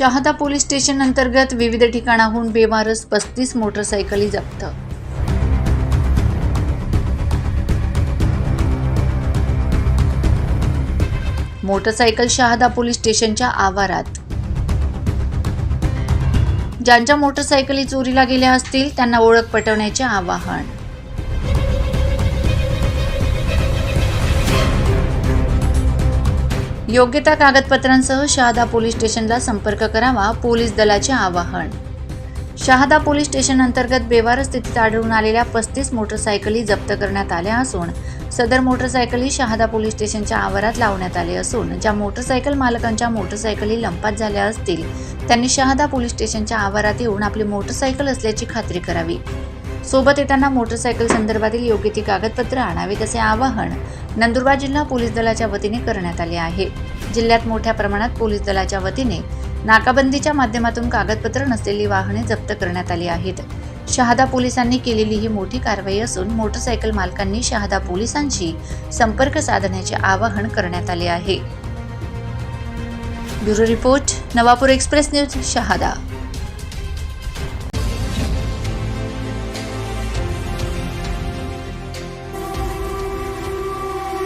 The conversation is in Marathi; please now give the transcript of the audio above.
शहादा पोलीस स्टेशन अंतर्गत विविध ठिकाणाहून बेवारस पस्तीस मोटरसायकली जप्त. मोटरसायकल शहादा पोलीस स्टेशनच्या आवारात. ज्यांच्या मोटरसायकली चोरीला गेल्या असतील त्यांना ओळख पटवण्याचे आवाहन. योग्य त्या कागदपत्रांसह शहादा पोलीस स्टेशनला संपर्क करावा पोलीस दलाचे आवाहन. शहादा पोलीस स्टेशन अंतर्गत बेवार स्थितीत आढळून आलेल्या पस्तीस मोटरसायकली जप्त करण्यात आल्या असून सदर मोटरसायकली शहादा पोलीस स्टेशनच्या आवारात लावण्यात आले असून ज्या मोटरसायकल मालकांच्या मोटरसायकली लंपात झाल्या असतील त्यांनी शहादा पोलीस स्टेशनच्या आवारात येऊन आपली मोटरसायकल असल्याची खात्री करावी. सोबत येताना मोटरसायकल संदर्भातील योग्य ती कागदपत्र आणावीत असे आवाहन नंदुरबार जिल्हा पोलीस दलाच्या वतीने करण्यात आले आहे. जिल्ह्यात मोठ्या प्रमाणात पोलीस दलाच्या वतीने नाकाबंदीच्या माध्यमातून कागदपत्र नसलेली वाहने जप्त करण्यात आली आहेत. शहादा पोलिसांनी केलेली ही मोठी कारवाई असून मोटरसायकल मालकांनी शहादा पोलिसांशी संपर्क साधण्याचे आवाहन करण्यात आले आहे. Bureau report Navapur express news Shahada.